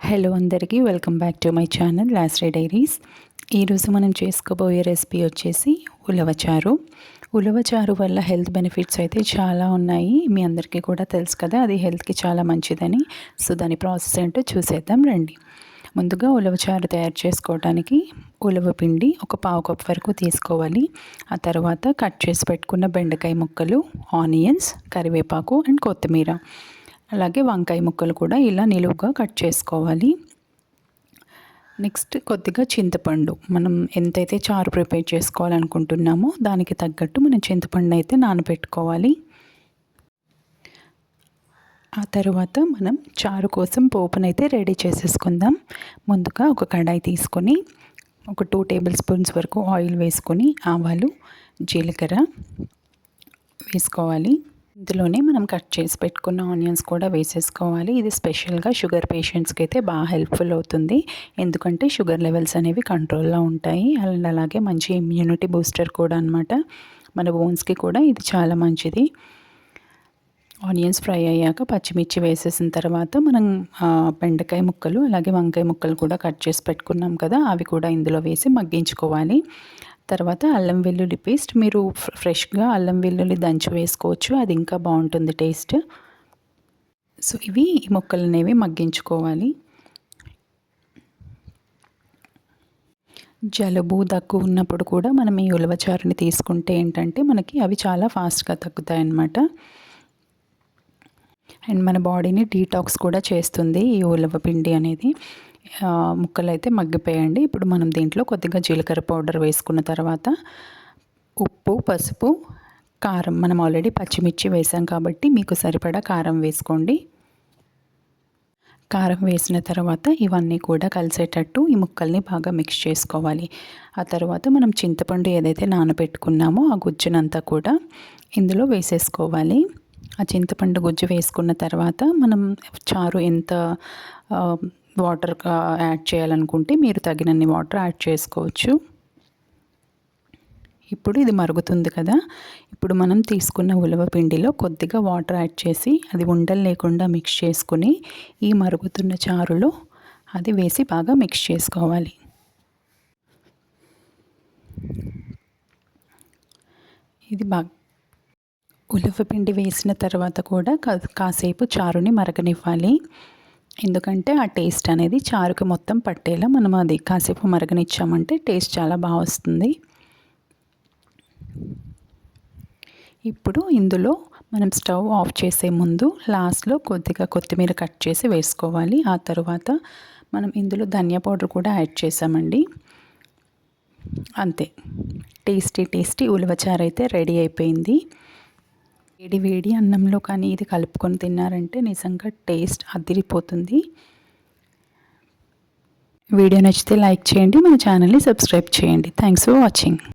Hello అందరికీ welcome back to my channel last diaries ఈరోజు మనం చేసుకోబోయే రెసిపీ వచ్చేసి ఉలవచారు ఉలవచారు వల్ల హెల్త్ బెనిఫిట్స్ అయితే చాలా ఉన్నాయి. మీ అందరికీ కూడా తెలుసు కదా అది హెల్త్కి చాలా మంచిదని. సో దాని ప్రాసెస్ ఏంటో చూసేద్దాం రండి. ముందుగా ఉలవచారు తయారు చేసుకోవడానికి ఉలవ పిండి ఒక పావు కప్ వరకు తీసుకోవాలి. ఆ తర్వాత కట్ చేసి పెట్టుకున్న బెండకాయ ముక్కలు ఆనియన్స్ కరివేపాకు అండ్ కొత్తిమీర. అలాగే వంకాయ ముక్కలు కూడా ఇలా నిలువుగా కట్ చేసుకోవాలి. నెక్స్ట్ కొద్దిగా చింతపండు. మనం ఎంతైతే చారు ప్రిపేర్ చేసుకోవాలనుకుంటున్నామో దానికి తగ్గట్టు మనం చింతపండు అయితే నానబెట్టుకోవాలి. ఆ తర్వాత మనం చారు కోసం పోపునైతే రెడీ చేసేసుకుందాం. ముందుగా ఒక కడాయి తీసుకొని ఒక టూ టేబుల్ స్పూన్స్ వరకు ఆయిల్ వేసుకొని ఆవాలు జీలకర్ర వేసుకోవాలి. ఇందులోనే మనం కట్ చేసి పెట్టుకున్న ఆనియన్స్ కూడా వేసేసుకోవాలి. ఇది స్పెషల్గా షుగర్ పేషెంట్స్కి అయితే బాగా హెల్ప్ఫుల్ అవుతుంది. ఎందుకంటే షుగర్ లెవెల్స్ అనేవి కంట్రోల్లో ఉంటాయి. అండ్ అలాగే మంచి ఇమ్యూనిటీ బూస్టర్ కూడా అనమాట మన బోన్స్కి కూడా ఇది చాలా మంచిది. ఆనియన్స్ ఫ్రై అయ్యాక పచ్చిమిర్చి వేసేసిన తర్వాత మనం బెండకాయ ముక్కలు అలాగే వంకాయ ముక్కలు కూడా కట్ చేసి పెట్టుకున్నాం కదా అవి కూడా ఇందులో వేసి మగ్గించుకోవాలి. తర్వాత అల్లం వెల్లుల్లి పేస్ట్. మీరు ఫ్రెష్గా అల్లం వెల్లుల్లి దంచి వేసుకోవచ్చు. అది ఇంకా బాగుంటుంది టేస్ట్. సో ఇవి ఈ ముక్కలు అనేవి మగ్గించుకోవాలి. జలుబు దగ్గు ఉన్నప్పుడు కూడా మనం ఈ ఉలవచారుని తీసుకుంటే ఏంటంటే మనకి అవి చాలా ఫాస్ట్గా తగ్గుతాయి అన్నమాట అండ్ మన బాడీని డీటాక్స్ కూడా చేస్తుంది ఈ ఉలవ పిండి అనేది. ముక్కలు అయితే మగ్గిపోయండి ఇప్పుడు మనం దీంట్లో కొద్దిగా జీలకర్ర పౌడర్ వేసుకున్న తర్వాత ఉప్పు పసుపు కారం మనం ఆల్రెడీ పచ్చిమిర్చి వేసాం కాబట్టి మీకు సరిపడా కారం వేసుకోండి. కారం వేసిన తర్వాత ఇవన్నీ కూడా కలిసేటట్టు ఈ ముక్కల్ని బాగా మిక్స్ చేసుకోవాలి. ఆ తర్వాత మనం చింతపండు ఏదైతే నానబెట్టుకున్నామో ఆ గుజ్జునంతా కూడా ఇందులో వేసేసుకోవాలి. ఆ చింతపండు గుజ్జు వేసుకున్న తర్వాత మనం చారు ఎంత వాటర్ యాడ్ చేయాలనుకుంటే మీరు తగినన్ని వాటర్ యాడ్ చేసుకోవచ్చు. ఇప్పుడు ఇది మరుగుతుంది కదా. ఇప్పుడు మనం తీసుకున్న ఉలవ పిండిలో కొద్దిగా వాటర్ యాడ్ చేసి అది ఉండలు లేకుండా మిక్స్ చేసుకుని ఈ మరుగుతున్న చారులో అది వేసి బాగా మిక్స్ చేసుకోవాలి. ఇది బాగా ఉలవపిండి వేసిన తర్వాత కూడా కాసేపు చారుని మరగనివ్వాలి. ఎందుకంటే ఆ టేస్ట్ అనేది చారుకి మొత్తం పట్టేలా మనం అది కాసేపు మరగనిచ్చామంటే టేస్ట్ చాలా బాగా వస్తుంది. ఇప్పుడు ఇందులో మనం స్టవ్ ఆఫ్ చేసే ముందు లాస్ట్లో కొద్దిగా కొత్తిమీర కట్ చేసి వేసుకోవాలి. ఆ తర్వాత మనం ఇందులో ధనియా పౌడర్ కూడా యాడ్ చేసామండి. అంతే. టేస్టీ టేస్టీ ఉలవచారు అయితే రెడీ అయిపోయింది. వేడి వేడి అన్నంలో కానీ ఇది కలుపుకొని తిన్నారంటే నిజంగా టేస్ట్ అదిరిపోతుంది. వీడియో నచ్చితే లైక్ చేయండి మన ఛానల్ని సబ్స్క్రైబ్ చేయండి. Thanks for watching